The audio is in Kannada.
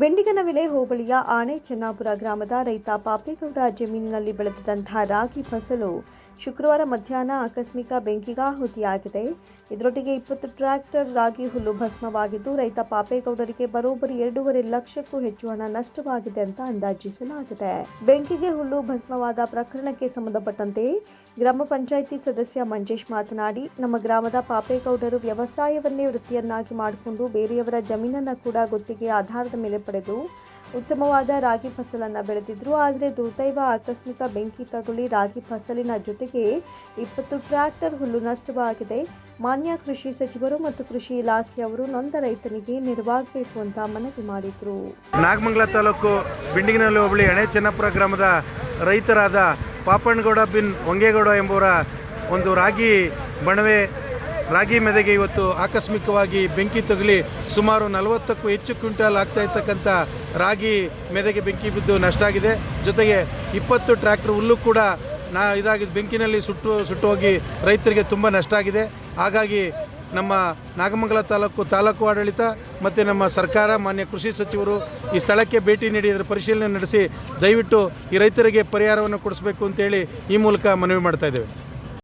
ಬೆಂಡಿಗನವಿಲೆ ಹೋಬಳಿಯ ಆಣೆ ಚೆನ್ನಾಪುರ ಗ್ರಾಮದ ರೈತ ಪಾಪೇಗೌಡ ಜಮೀನಿನಲ್ಲಿ ಬೆಳೆದಂತಹ ರಾಗಿ ಫಸಲು ಶುಕ್ರವಾರ ಮಧ್ಯಾಹ್ನ ಆಕಸ್ಮಿಕ ಬೆಂಕಿಗಾಹುತಿಯಾಗಿದೆ ಇದರೊಟ್ಟಿಗೆ ಇಪ್ಪತ್ತು ಟ್ರ್ಯಾಕ್ಟರ್ ರಾಗಿ ಹುಲ್ಲು ಭಸ್ಮವಾಗಿದ್ದು, ರೈತ ಪಾಪೇಗೌಡರಿಗೆ ಬರೋಬ್ಬರಿ ಎರಡೂವರೆ ಲಕ್ಷಕ್ಕೂ ಹೆಚ್ಚು ಹಣ ನಷ್ಟವಾಗಿದೆ ಅಂತ ಅಂದಾಜಿಸಲಾಗಿದೆ. ಬೆಂಕಿಗೆ ಹುಲ್ಲು ಭಸ್ಮವಾದ ಪ್ರಕರಣಕ್ಕೆ ಸಂಬಂಧಪಟ್ಟಂತೆ ಗ್ರಾಮ ಪಂಚಾಯಿತಿ ಸದಸ್ಯ ಮಂಜೇಶ್ ಮಾತನಾಡಿ, ನಮ್ಮ ಗ್ರಾಮದ ಪಾಪೇಗೌಡರು ವ್ಯವಸಾಯವನ್ನೇ ವೃತ್ತಿಯನ್ನಾಗಿ ಮಾಡಿಕೊಂಡು ಬೇರೆಯವರ ಜಮೀನನ್ನು ಕೂಡ ಗುತ್ತಿಗೆ ಆಧಾರದ ಮೇಲೆ ಪಡೆದು ಉತ್ತಮವಾದ ರಾಗಿ ಫಸಲನ್ನು ಬೆಳೆದಿದ್ರು, ಆದರೆ ದುರ್ದೈವ ಆಕಸ್ಮಿಕ ಬೆಂಕಿ ತಗುಲಿ ರಾಗಿ ಫಸಲಿನ ಜೊತೆಗೆ ಇಪ್ಪತ್ತು ಟ್ರ್ಯಾಕ್ಟರ್ ಹುಲ್ಲು ನಷ್ಟವಾಗಿದೆ. ಮಾನ್ಯ ಕೃಷಿ ಸಚಿವರು ಮತ್ತು ಕೃಷಿ ಇಲಾಖೆಯವರು ನೊಂದ ರೈತನಿಗೆ ನೆರವಾಗಬೇಕು ಅಂತ ಮನವಿ ಮಾಡಿದರು. ನಾಗಮಂಗಲ ತಾಲೂಕು ಬಿಂಡಿಗಿನಲ್ಲಿ ಹೋಬಳಿ ಹಣೆ ಚೆನ್ನಪುರ ಗ್ರಾಮದ ರೈತರಾದ ಪಾಪಣ್ಣಗೌಡ ಬಿನ್ ಹೊಂಗೇಗೌಡ ಎಂಬುವರ ಒಂದು ರಾಗಿ ಬಣವೆ ರಾಗಿ ಮೆದೆಗೆ ಇವತ್ತು ಆಕಸ್ಮಿಕವಾಗಿ ಬೆಂಕಿ ತಗುಲಿ ಸುಮಾರು ನಲವತ್ತಕ್ಕೂ ಹೆಚ್ಚು ಕ್ವಿಂಟಾಲ್ ಆಗ್ತಾ ಇರ್ತಕ್ಕಂಥ ರಾಗಿ ಮೆದೆಗೆ ಬೆಂಕಿ ಬಿದ್ದು ನಷ್ಟ ಆಗಿದೆ. ಜೊತೆಗೆ ಇಪ್ಪತ್ತು ಟ್ರ್ಯಾಕ್ಟರ್ ಹುಲ್ಲು ಕೂಡ ನಾ ಇದಾಗಿದ್ದು ಬೆಂಕಿನಲ್ಲಿ ಸುಟ್ಟು ಸುಟ್ಟು ಹೋಗಿ ರೈತರಿಗೆ ತುಂಬ ನಷ್ಟ ಆಗಿದೆ. ಹಾಗಾಗಿ ನಮ್ಮ ನಾಗಮಂಗಲ ತಾಲೂಕು ತಾಲೂಕು ಆಡಳಿತ ಮತ್ತು ನಮ್ಮ ಸರ್ಕಾರ, ಮಾನ್ಯ ಕೃಷಿ ಸಚಿವರು ಈ ಸ್ಥಳಕ್ಕೆ ಭೇಟಿ ನೀಡಿ ಅದರ ಪರಿಶೀಲನೆ ನಡೆಸಿ ದಯವಿಟ್ಟು ಈ ರೈತರಿಗೆ ಪರಿಹಾರವನ್ನು ಕೊಡಿಸಬೇಕು ಅಂತೇಳಿ ಈ ಮೂಲಕ ಮನವಿ ಮಾಡ್ತಾ ಇದ್ದೇವೆ.